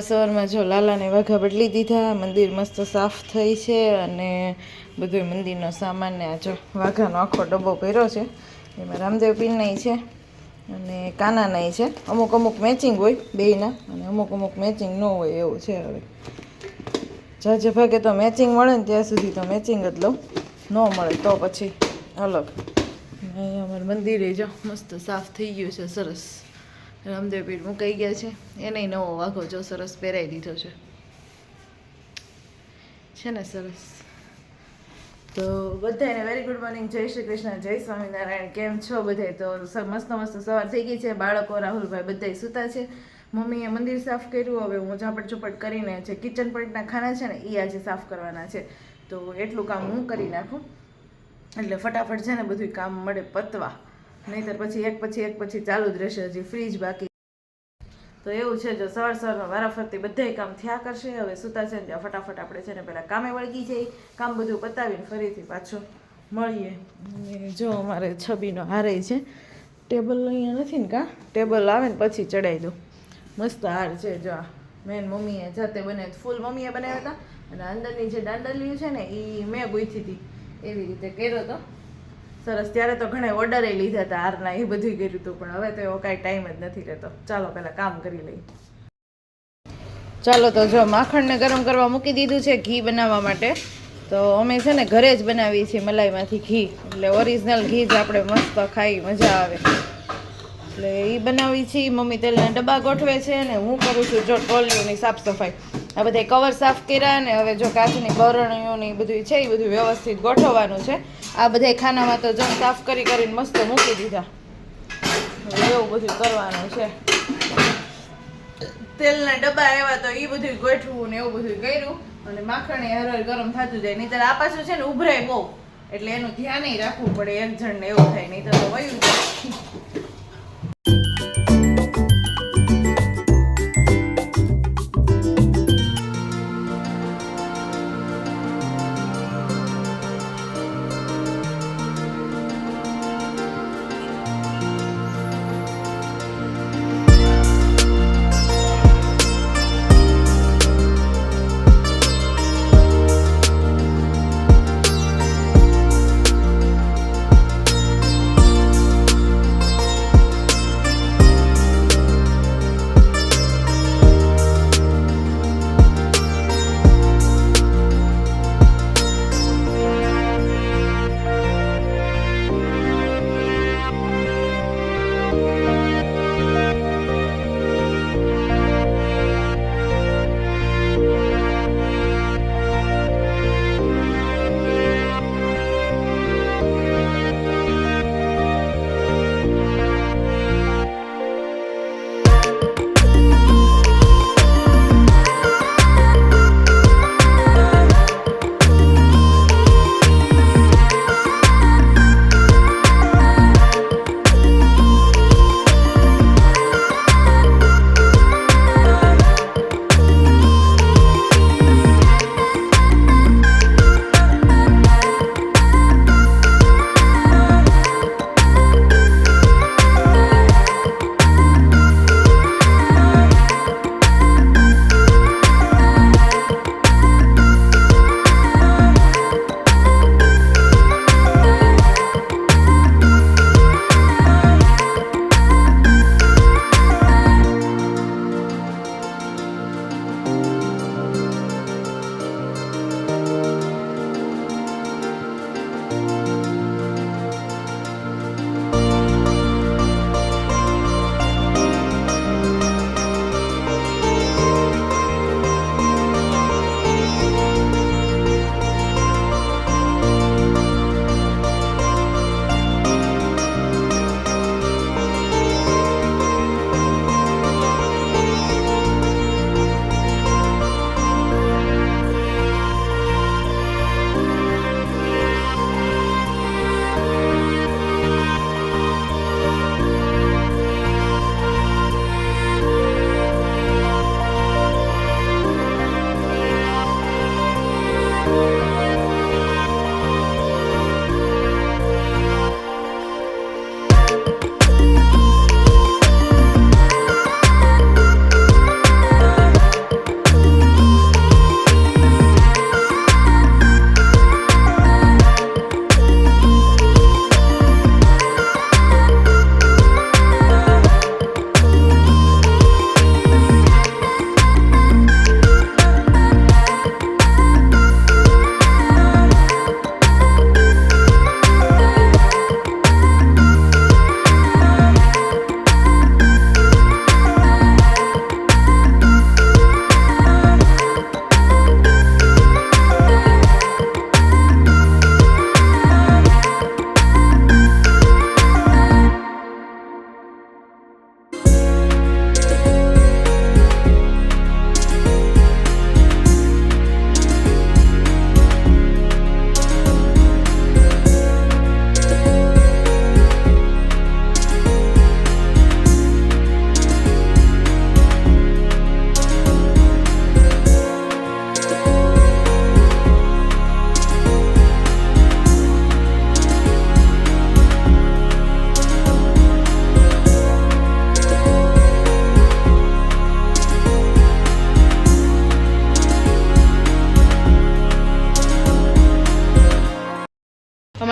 મંદિરમાં જો લાલાને વાઘા બદલી દીધા, મંદિર મસ્ત સાફ થઈ છે અને બધો મંદિરનો સામાન ને આ જો વાઘાનો આખો ડબ્બો ભર્યો છે. એમાં રામદેવ પીરનાય છે અને કાનાનાય છે. અમુક અમુક મેચિંગ હોય બેયના અને અમુક અમુક મેચિંગ ન હોય એવું છે હવે. જાજે ભાગે તો મેચિંગ મળે ને ત્યાં સુધી તો મેચિંગ જ લઉં. ન મળે તો પછી અલગ. અહીંયા અમારું મંદિરે જો મસ્ત સાફ થઈ ગયું છે, સરસ. રામદેવ પીઠ મુકાઈ ગયા છે. એને નવો વાઘો જો સરસ પહેરાઈ દીધો છે. છે ને સરસ. તો બધાને વેરી ગુડ મોર્નિંગ જય શ્રી કૃષ્ણ, જય સ્વામિનારાયણ. કેમ છો બધે તો મસ્ત મસ્ત સવાર થઈ ગઈ છે. બાળકો, રાહુલભાઈ બધાય સૂતા છે. મમ્મીએ મંદિર સાફ કર્યું. હવે હું ઝાપટ ચૂપટ કરીને જે કિચન પટના ખાના છે ને એ આજે સાફ કરવાના છે. તો એટલું કામ હું કરી નાખું. એટલે ફટાફટ છે ને બધું કામ મળે પતવા. નહીંતર પછી એક પછી એક પછી ચાલુ જ રહેશે હજી ફ્રીજ બાકી. તો એવું છે, જો સવાર સવારમાં વારાફરતી બધાય કામ થયા કરશે, હવે સૂતા છે ને ફટાફટ આપણે છે ને પહેલાં કામે વળગી જઈ, કામ બધું પતાવીને ફરીથી પાછું મળીએ. જો અમારે છબીનો હારે છે. ટેબલ અહીંયા નથી ને કાં? ટેબલ આવે ને પછી ચડાવી દઉં. મસ્ત હાર છે, જો આ. મેન મમ્મીએ જાતે બને ફૂલ મમ્મીએ બનાવ્યા હતા. અને અંદરની જે દાંડલીઓ છે ને એ મેં ગૂંથી હતી. એવી રીતે કર્યો હતો સરસ. ત્યારે તો ઘણા ઓર્ડરે લીધા હતા હારના, એ બધું કર્યું હતું, પણ હવે તો એવો કાંઈ ટાઈમ જ નથી રહેતો. ચાલો, પહેલાં કામ કરી લઈએ. ચાલો, તો જો માખણને ગરમ કરવા મૂકી દીધું છે ઘી બનાવવા માટે. તો અમે છે ને ઘરે જ બનાવીએ છીએ મલાઈમાંથી ઘી. એટલે ઓરિજિનલ ઘી જ આપણે મસ્ત ખાઈ મજા આવે. એટલે એ બનાવી છીએ મમ્મી તેલના ડબ્બા ગોઠવે છે ને હું કરું છું જો ટોલિયોની સાફ સફાઈ. આ બધા કવર સાફ કર્યા ને હવે જો કાચની બરણીઓની બધું છે, એ બધું વ્યવસ્થિત ગોઠવવાનું છે. આ બધા ખાનામાં તો જમ સાફ કરી કરીને મસ્ત મૂકી દીધા. એવું બધું કરવાનું છે. તેલના ડબ્બા આવ્યા તો એ બધું ગોઠવું ને એવું બધું કર્યું. અને માખણ હર હર ગરમ થતું જાય. નહીં આ પાછું છે ને ઉભરાય બહુ. એટલે એનું ધ્યાન રાખવું પડે એક જણને એવું થાય. નહીં તો વયું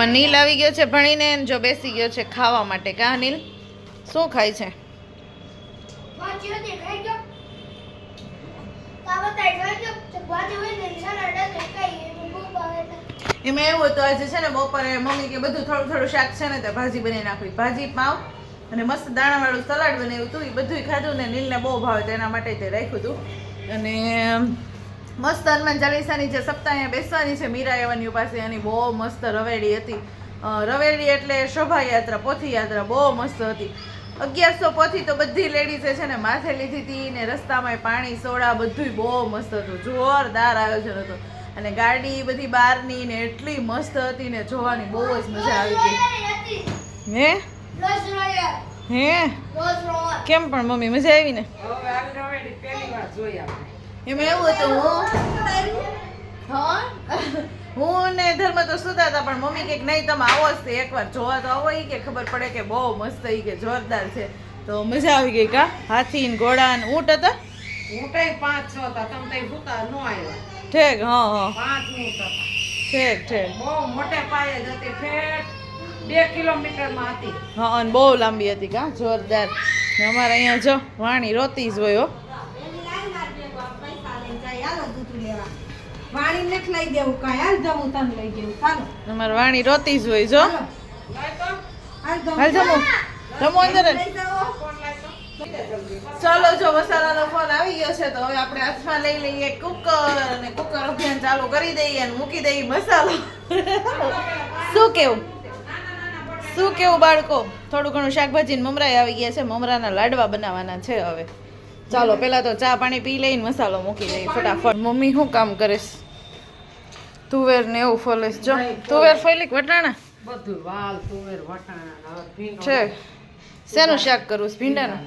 જાય નીલ આવી ગયો છે ભણીને જો બેસી ગયો છે ખાવા માટે. કા નીલ? શું ખાય છે? એમાં એવું હતું આજે છે ને બપોરે મમ્મી કે બધું થોડું થોડું શાક છે ને તે ભાજી બનાવી નાખવી ભાજી પાવ અને મસ્ત દાણાવાળું સલાડ બનાવ્યું હતું એ બધું ખાધું ને નીલને બહુ ભાવે તો એના માટે તે રાખ્યું હતું અને મસ્ત હનુમાન ચાલીસાની જે સપ્તાહ બેસવાની છે, મીરા એવાની પાસે એની બહુ મસ્ત રવેડી હતી. રવેડી એટલે શોભાયાત્રા, પોથીયાત્રા, બહુ મસ્ત હતી. અગિયારસો પોથી તો બધી લેડીઝે છે ને માથે લીધી હતી ને રસ્તામાં પાણી, સોડા બધું બહુ મસ્ત હતું. જોરદાર આયોજન હતું. અને ગાડી બધી બહારની ને એટલી મસ્ત હતી ને જોવાની બહુ જ મજા આવી ગઈ. હે? હે? કેમ પણ મમ્મી, મજા આવી ને? એમાં એવું હતું હું? હા? હું ને ધર્મ તો સુતા હતા પણ મમ્મી કે નહીં તમે આવો જ તે એકવાર જોવા તો આવો કે ખબર પડે કે બહુ મસ્ત ઈ કે જોરદાર છે. તો મજા આવી ગઈ કા? હાથી ને ઘોડા ને ઊંટ હતા ઊંટાઈ પાંચ છ હતા તમે તઈ ભૂતા ન આવ્યા. ઠેક હા હા. પાંચ ઊંટ હતા. ઠેક ઠેક. બહુ મોટે પાયે જ હતી ફેટ બે કિલોમીટરમાં હતી. હા અને બહુ લાંબી હતી કા? જોરદાર. અમારે અહીંયા જો વાણી રોતી જ હોય હો. વાણી નથી લઈ દેવું કાંઈ. હાલ જમું તને લઈ દેવું ચાલો અમારે વાણી રોતી જ હોય જો. હાલ. જમું. જમો. જમો અંદર ચાલો જો મસાલાનો ફોન આવી ગયો છે તો હવે આપણે હાથમાં લઈ લઈએ કુકર અને કુકર અભિયાન ચાલુ કરી દઈએ અને મૂકી દઈએ મસાલો. શું કેવું? શું કેવું બાળકો? થોડું ઘણું શાકભાજી મમરાય આવી ગયા છે મમરાના લાડવા બનાવવાના છે હવે. ચાલો પેલા તો ચા પાણી પી લઈને મસાલો મૂકી દઈએ ફટાફટ. મમ્મી શું કામ કરીશ તુવેર ને એવું ફોલીશ જો તુવેર ફોલીક વટાણા? બધું વાલ તુવેર વટાણા છે. શેનું શાક કરવું છે? ભીંડાનું?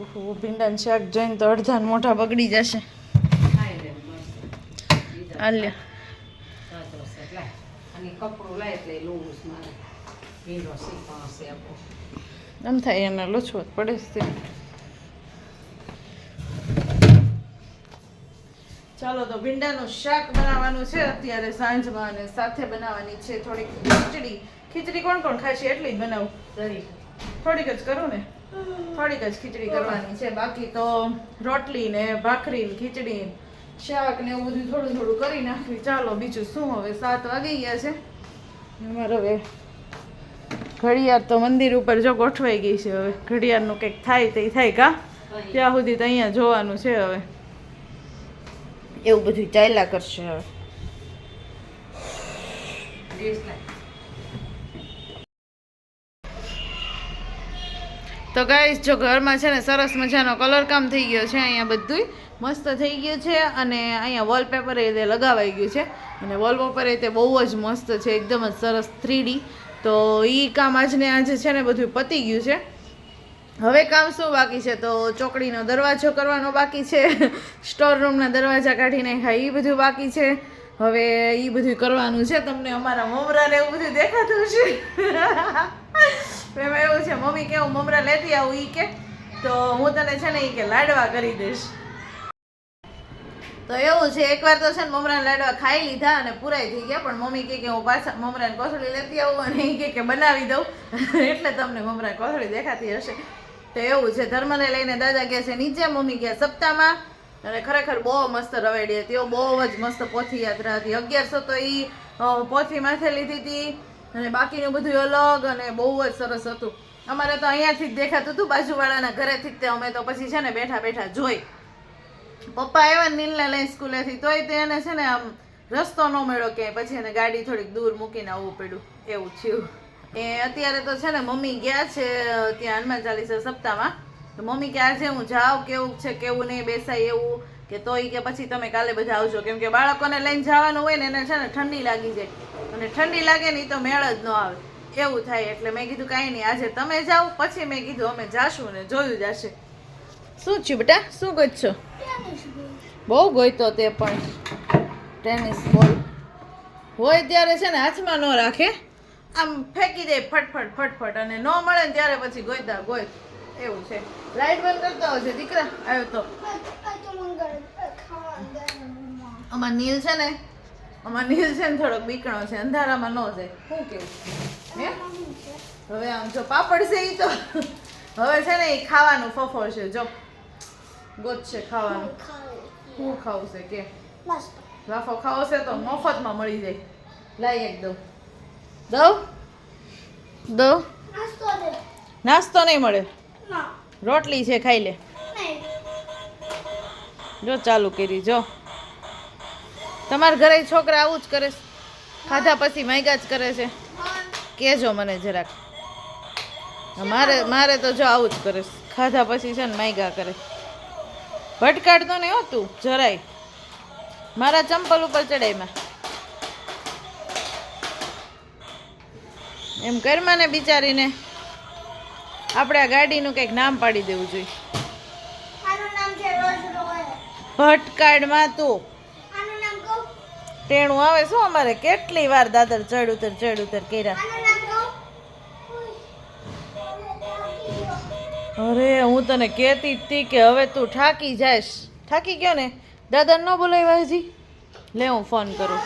ઓહો ભીંડાનું શાક જોઈને તો અડધા ને મોઢા બગડી જશે. આલ્યા એમ થાય એને હાલ્યો પડે છે. લાય. અને કપડું લાય એટલે લોવું છે મારે ભીંડો શીખવાનો છે આપણો એમ થાય એને લોચવો જ પડે છે તે. ચાલો તો ભીંડાનું શાક બનાવવાનું છે. અત્યારે સાંજમાં અને સાથે બનાવવાની છે થોડીક ખીચડી. ખીચડી કોણ કોણ ખાય છે? એટલી જ બનાવું. થોડીક જ કરું ને? થોડીક જ ખીચડી કરવાની છે. બાકી તો રોટલી ને ભાખરી ખીચડી શાક ને એવું બધું થોડું થોડું કરી નાખ્યું ચાલો બીજું શું? હવે સાત વાગી ગયા છે. અમારે હવે ઘડિયાળ તો મંદિર ઉપર જો ગોઠવાઈ ગઈ છે હવે. ઘડિયાળનું કંઈક થાય તે થાય કા? ત્યાં સુધી તો અહીંયા જોવાનું છે હવે. એવું બધું ચાલ્યા કરશે. તો ગાઈસ જો ઘરમાં છે ને સરસ મજાનો કલર કામ થઈ ગયો છે, અહીંયા બધુંય મસ્ત થઈ ગયું છે અને અહીંયા વોલપેપર એ તે લગાવાઈ ગયું છે. અને વોલપેપર એ તે બહુ જ મસ્ત છે, એકદમ જ સરસ થ્રીડી તો એ કામ આજને આજે છે ને બધું પતી ગયું છે. હવે કામ શું બાકી છે? તો ચોકડીનો દરવાજો કરવાનો બાકી છે. સ્ટોર રૂમના દરવાજા કાઢી નાખ્યા એ બધું બાકી છે. હવે એ બધું કરવાનું છે. તમને અમારા મમરા ને એવું બધું દેખાતું છે એમાં એવું છે, મમ્મી કેવું મમરા લેતી આવું એ કે. તો હું તને છે ને એ કે લાડવા કરી દઈશ. તો એવું છે, એકવાર તો છે ને મમરા લાડવા ખાઈ લીધા અને પૂરાઈ થઈ ગયા. પણ મમ્મી કહે કે હું પાછા મમરાને કોથળી લેતી આવું અને એ કે બનાવી દઉં. એટલે તમને મમરા કોથળી દેખાતી હશે. તો એવું છે. ધર્મને લઈને દાદા કહે છે, નીચે મમ્મી ગયા સપ્તાહમાં? અને ખરેખર બહુ મસ્ત રવેડી હતી બહુ જ મસ્ત પોથી યાત્રા હતી અગિયારસો તો એ પોથી માથે લીધી હતી. અને બાકીનું બધું અલગ અને બહુ જ સરસ હતું. અમારે તો અહીંયાથી જ દેખાતું હતું, બાજુવાળાના ઘરેથી જ તે અમે તો પછી છે ને બેઠા બેઠા જોઈ. પપ્પા ને નીલને લઈ સ્કૂલેથી, તોય તે એને છે ને આમ રસ્તો ન મળ્યો ક્યાંય. પછી એને ગાડી થોડીક દૂર મૂકીને આવવું પડ્યું. એવું થયું. એ અત્યારે તો છે ને મમ્મી ગયા છે, ત્યાં હનુમાન ચાલીસા સપ્તાહમાં. તો મમ્મી કે આજે હું જાઉં, કેવું છે, કેવું નહીં, બેસાય એવું? કે તોય કે પછી તમે કાલે બધા આવજો. કેમ કે બાળકોને લઈને જવાનું હોય ને એને છે ને ઠંડી લાગી જાય. અને ઠંડી લાગે ને તો મેળ જ ન આવે. એવું થાય એટલે મેં કીધું કાંઈ નહીં, આજે તમે જાઓ, પછી મેં કીધું અમે જાશું ને જોયું જશે. શું છું બેટા? શું ગોતશો? બહુ ગોઈતો તે પણ. ટેનિસ બોલ. હોય ત્યારે છે ને હાથમાં ન રાખે. આમ ફેંકી દે ફટફટ ફટફટ અને ન મળે ને ત્યારે પછી ગોયતા ગોય. એવું છે. લાઈટ બંધ કરતા હોય છે દીકરા આવ્યો તો. અમાર નીલ છે ને આમાં નીલ છે ને થોડોક બીકણો છે અંધારામાં ન જાય. શું કેવું? હે? હવે આમ જો પાપડ છે એ તો. હવે છે ને એ ખાવાનું ફફો છે જો. ગોત છે ખાવાનું. શું ખાવું છે કે? વાફો ખાવો છે તો મફતમાં મળી જાય. લાઈ એક દઉં? દઉં? નાસ્તો નહીં મળે? રોટલી છે ખાઈ લે. જો ચાલુ કરી જો. તમારા ઘરે છોકરા આવું જ કરે ખાધા પછી માગ્યા જ કરે છે. કહેજો મને જરાક. મારે મારે તો જો આવું જ કરે ખાધા પછી છે ને માયગા કરે. ભટકાડતો નહીં હોતું જરાય. મારા ચંપલ ઉપર ચડાઈમાં એમ કરમાં ને બિચારીને આપણે આ ગાડીનું કંઈક નામ પાડી દેવું જોઈએ. ભટકાડમાં તું. ટેણું આવે શું અમારે? કેટલી વાર દાદર ચડ ઉતર ચડ ઉતર કર્યા? અરે હું તને કહેતી હતી તી કે હવે તું થાકી જાઈશ થાકી ગયો ને? દાદા ન બોલાવ્યા હજી? લે હું ફોન કરું.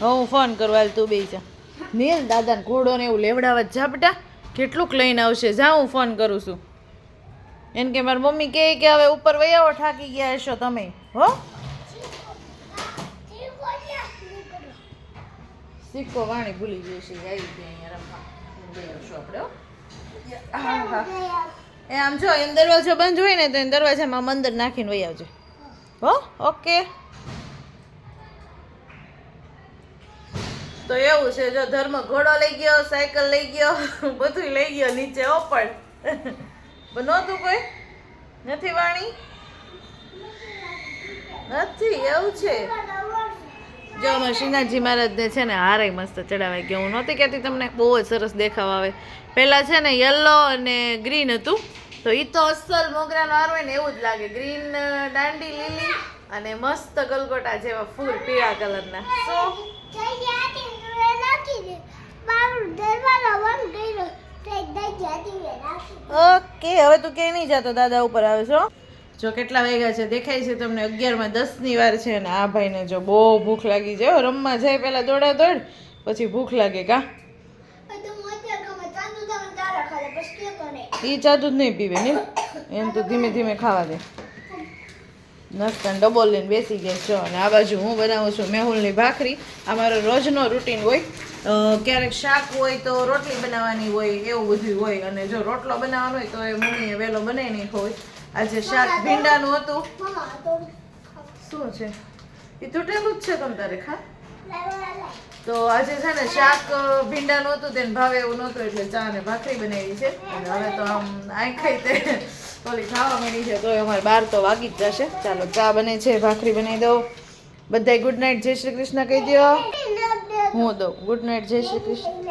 હું ફોન કરું હાલ તું બે જા. નીલ દાદાને ઘોડો ને એવું લેવડાવવા જ બેટા. કેટલુંક લઈને આવશે. જા હું ફોન કરું છું. એમ કે મારી મમ્મી કહે કે હવે ઉપર વૈયાઓ ઠાકી ગયા હશો તમે. હો? સિક્કો વાણી ભૂલી જશે આવી ગઈ અહીંયા એ આમ જો, એમ દરવાજો બંધ હોય ને તો દરવાજામાં મંદર નાખીને વૈયાવજો. હો? ઓકે. તો એવું છે, જો ધર્મ ઘોડો લઈ ગયો, સાયકલ લઈ ગયો બધું લઈ ગયો, નીચે ઓપડ નહોતું કોઈ? નથી વાણી? નથી, એવું છે. જો અમારે શ્રીનાથજી મહારાજને છે ને હારે મસ્ત ચડાવાઈ ગયો. હું નહોતી કહેતી તમને, બહુ જ સરસ દેખાવ આવે. પહેલાં છે ને યલો અને ગ્રીન હતું. તો એ તો અસલ મોગરાનો હાર હોય ને એવું જ લાગે. ગ્રીન દાંડી, લીલી. અને મસ્ત ગલગોટા જેવા ફૂલ પીળા કલરના. ઓકે હવે તું ક્યાંય નહીં જતો? દાદા ઉપર આવે છો જો કેટલા વાગ્યા છે? દેખાય છે તમને અગિયારમાં દસની વાર છે અને આ ભાઈને જો બહુ ભૂખ લાગી જાય હો. રમવા જાય પહેલા દોડા દોડ પછી ભૂખ લાગે કા? એ ચાદુ જ નહીં પીવે ને એમ તો ધીમે ધીમે ખાવા દે. નસ્તન ડબલ લઈને બેસી ગયા છો. અને આ બાજુ હું બનાવું છું મેહુલની ભાખરી. આ મારો રોજનો રૂટીન હોય. ક્યારેક શાક હોય તો રોટલી બનાવવાની હોય, એવું બધું હોય. અને જો રોટલો બનાવવાનો હોય તો એ મમ્મીએ વહેલો બનાવી નહીં હોય. આજે શાક ભીંડાનું હતું. શું છે? એ તૂટેલું જ છે તમ તારે, ખા? તો આજે છે ને શાક ભીંડાનું હતું, તેને ભાવે એવું નહોતું, એટલે ચા ને ભાખરી બનાવી છે. અને હવે તો આમ આંખાઈ તે. ઓલી ખાવા મળી છે તો અમારે બાર તો વાગી જ જશે. ચાલો, ચા બને છે, ભાખરી બનાવી દો બધાય ગુડ નાઇટ, જય શ્રી કૃષ્ણ કહી દો હું દઉં. ગુડ નાઇટ, જય શ્રી કૃષ્ણ.